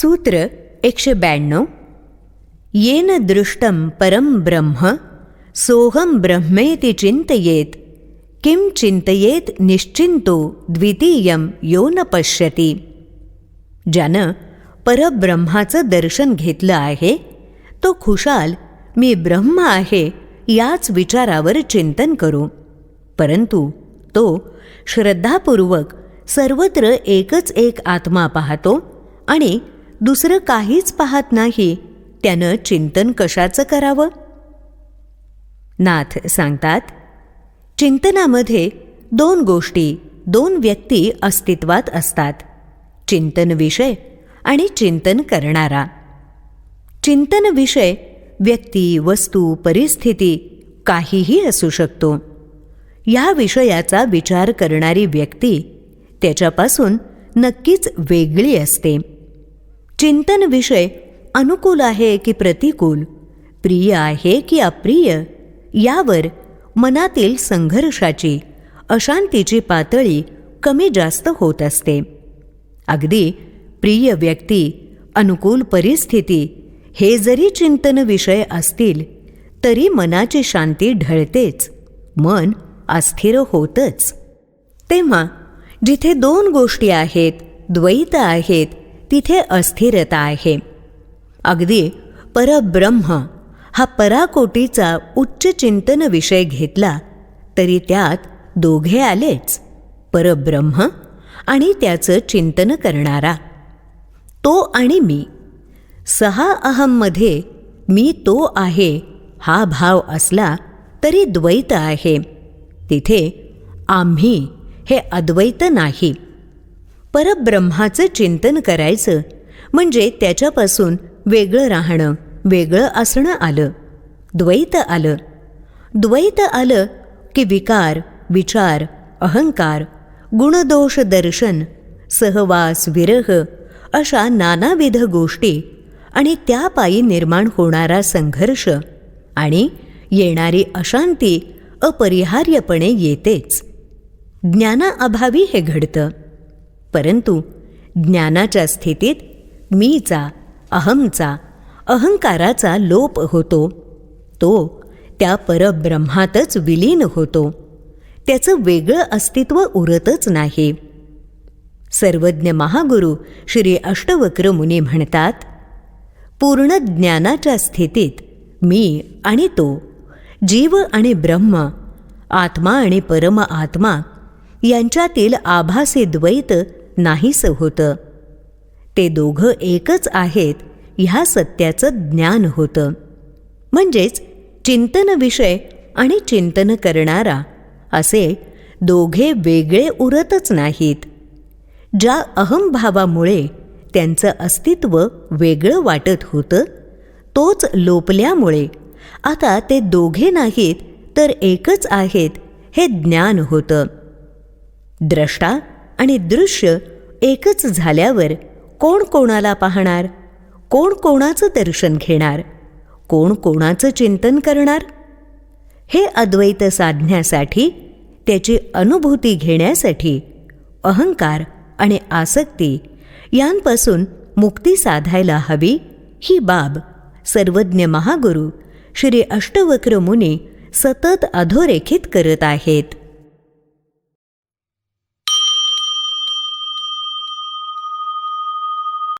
सूत्र एकशे ब्याण्णव येन दृष्टं परं ब्रह्म सोहम ब्रह्मेति चिंतयेत किम चिंतयेत निश्चिंतो द्वितीयम यो न पश्यती. ज्यानं परब्रह्माचं दर्शन घेतलं आहे तो खुशाल मी ब्रह्म आहे याच विचारावर चिंतन करू. परंतु तो श्रद्धापूर्वक सर्वत्र एकच एक आत्मा पाहतो आणि दुसरं काहीच पाहत नाही. त्यानं चिंतन कशाचं करावं? नाथ सांगतात चिंतनामध्ये दोन गोष्टी दोन व्यक्ती अस्तित्वात असतात. चिंतन विषय आणि चिंतन करणारा. चिंतन विषय व्यक्ती वस्तू परिस्थिती काहीही असू शकतो. या विषयाचा विचार करणारी व्यक्ती त्याच्यापासून नक्कीच वेगळी असते. चिंतन विषय अनुकूल आहे की प्रतिकूल? प्रिय आहे की अप्रिय? यावर मनातील संघर्षाची अशांतीची पातळी कमी जास्त होत असते. अगदी प्रिय व्यक्ती अनुकूल परिस्थिती हे जरी चिंतन विषय असतील तरी मनाची शांती ढळतेच मन अस्थिर होतच. तेव्हा जिथे दोन गोष्टी आहेत द्वैत आहेत तिथे अस्थिरता आहे. अगदी परब्रह्म हा पराकोटीचा उच्च चिंतन विषय घेतला तरी त्यात दोघे आलेच परब्रह्म आणि त्याचं चिंतन करणारा. तो आणि मी. सहा अहममध्ये मी तो आहे हा भाव असला तरी द्वैत आहे. तिथे आम्ही हे अद्वैत नाही. परब्रह्माचं चिंतन करायचं. म्हणजे त्याच्यापासून वेगळं राहणं वेगळं असणं आलं. द्वैत आलं. द्वैत आलं की विकार विचार अहंकार गुणदोष दर्शन सहवास विरह अशा नानाविध गोष्टी आणि त्यापायी निर्माण होणारा संघर्ष आणि येणारी अशांती अपरिहार्यपणे येतेच. ज्ञानाअभावी हे घडतं. परंतु ज्ञानाच्या स्थितीत मीचा अहमचा अहंकाराचा लोप होतो. तो त्या परब्रह्मातच विलीन होतो. त्याचं वेगळं अस्तित्व उरतच नाही. सर्वज्ञ महागुरु श्री अष्टवक्र मुनी म्हणतात पूर्ण ज्ञानाच्या स्थितीत मी आणि तो जीव आणि ब्रह्म आत्मा आणि परम आत्मा यांच्यातील आभासी द्वैत नाहीसं होतं. ते दोघं एकच आहेत ह्या सत्याचं ज्ञान होतं. म्हणजेच चिंतन विषय आणि चिंतन करणारा असे दोघे वेगळे उरतच नाहीत. ज्या अहमभावामुळे त्यांचं अस्तित्व वेगळं वाटत होतं तोच लोपल्यामुळे आता ते दोघे नाहीत तर एकच आहेत हे ज्ञान होतं. द्रष्टा आणि दृश्य एकच झाल्यावर कोण कोणाला पाहणार? कोण कोणाचं दर्शन घेणार? कोण कोणाचं चिंतन करणार? हे अद्वैत साधण्यासाठी त्याची अनुभूती घेण्यासाठी अहंकार आणि आसक्ती यांपासून मुक्ती साधायला हवी ही बाब सर्वज्ञ महागुरू श्री अष्टवक्र मुनी सतत अधोरेखित करत आहेत.